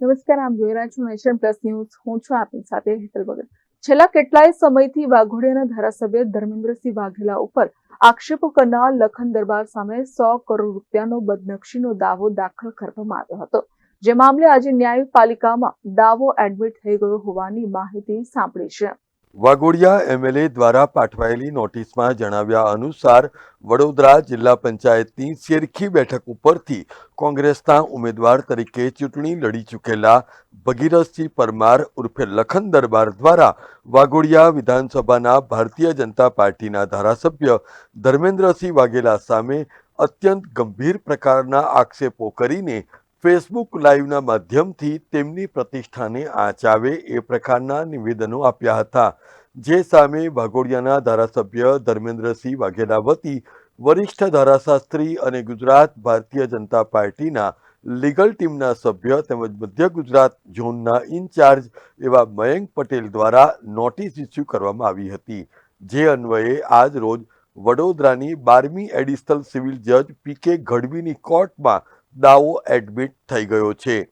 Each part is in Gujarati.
નમસ્કાર આપ જોઈ રહ્યા છો નેશન પ્લસ ન્યૂઝ. હું છું આપની સાથે હેતલ ભગત. છેલ્લા કેટલાય સમયથી વાઘોડિયાના ધારાસભ્ય ધર્મેન્દ્રસિંહ વાઘેલા ઉપર આક્ષેપો કરનાર લખન દરબાર સામે સો કરોડ રૂપિયાનો બદનક્ષીનો દાવો દાખલ કરવામાં આવ્યો હતો. જે મામલે આજે ન્યાયપાલિકામાં દાવો એડમિટ થઈ ગયો હોવાની માહિતી સાંપડી છે. વાઘોડિયા એમએલએ દ્વારા પાઠવાયેલી નોટિસમાં જણાવ્યા અનુસાર, વડોદરા જિલ્લા પંચાયતની શેરખી બેઠક ઉપરથી કોંગ્રેસના ઉમેદવાર તરીકે ચૂંટણી લડી ચૂકેલા ભગીરથસિંહ પરમાર ઉર્ફે લખન દરબાર દ્વારા વાઘોડિયા વિધાનસભાના ભારતીય જનતા પાર્ટીના ધારાસભ્ય ધર્મેન્દ્રસિંહ વાઘેલા સામે અત્યંત ગંભીર પ્રકારના આક્ષેપો કરીને ફેસબુક લાઈવના માધ્યમથી તેમની પ્રતિષ્ઠાને આંચ આવે એ પ્રકારના નિવેદનો આપ્યા હતા. જે સામે વાઘોડિયાના ધારાસભ્ય ધર્મેન્દ્રસિંહ વાઘેલા વતી વરિષ્ઠ ધારાશાસ્ત્રી અને ગુજરાત ભારતીય જનતા પાર્ટીના લીગલ ટીમના સભ્ય તેમજ મધ્ય ગુજરાત ઝોનના ઇન્ચાર્જ એવા મયંક પટેલ દ્વારા નોટિસ ઇસ્યુ કરવામાં આવી હતી. જે અન્વયે આજ રોજ વડોદરાની બારમી એડિશનલ સિવિલ જજ પી કે ગઢવીની કોર્ટમાં દાવો એડમિટ થઈ ગયો છે.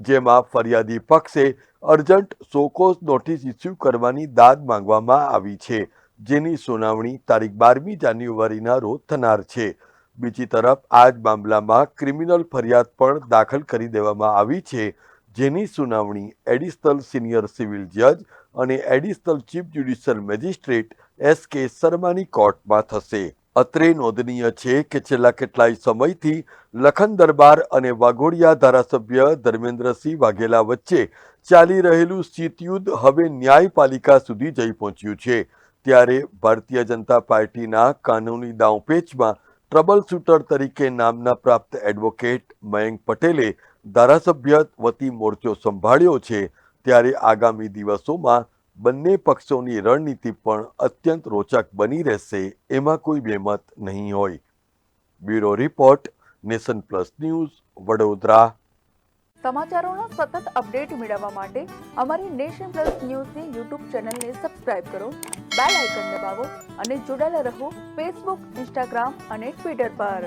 જેમાં ફરિયાદી પક્ષે અર્જન્ટ સોકોઝ નોટિસ ઇસ્યુ કરવાની દાદ માંગવામાં આવી છે. જેની સુનાવણી તારીખ બારમી જાન્યુઆરીના રોજ થનાર છે. બીજી તરફ, આ જ મામલામાં ક્રિમિનલ ફરિયાદ પણ દાખલ કરી દેવામાં આવી છે. જેની સુનાવણી એડિશનલ સિનિયર સિવિલ જજ અને additional chief judicial magistrate S K શર્માની કોર્ટમાં થશે. અત્રે નોંધનીય છે કે છેલ્લા કેટલાય સમયથી લખન દરબાર અને વાઘોડિયા ધારાસભ્ય ધર્મેન્દ્રસિંહ વાઘેલા વચ્ચે ચાલી રહેલું શીતયુદ્ધ હવે ન્યાયપાલિકા સુધી જઈ પહોંચ્યું છે. ત્યારે ભારતીય જનતા પાર્ટીના કાનૂની દાવપેચમાં ટ્રબલ શૂટર તરીકે નામના પ્રાપ્ત એડવોકેટ મયંક પટેલે ધારાસભ્ય વતી મોરચો સંભાળ્યો છે. ત્યારે આગામી દિવસોમાં બંને પક્ષોની રણનીતિ પણ અત્યંત રોચક બની રહેશે, એમાં કોઈ બેમત નહીં હોય. Bureau report, nation plus news, Vadodara. સમાચારોના સતત અપડેટ મેળવવા માટે અમારી નેશન પ્લસ ન્યૂઝની યુટ્યુબ ચેનલને સબસ્ક્રાઇબ કરો, બેલ આઇકન દબાવો અને જોડાયેલા રહો ફેસબુક, ઇન્સ્ટાગ્રામ અને ટ્વિટર પર.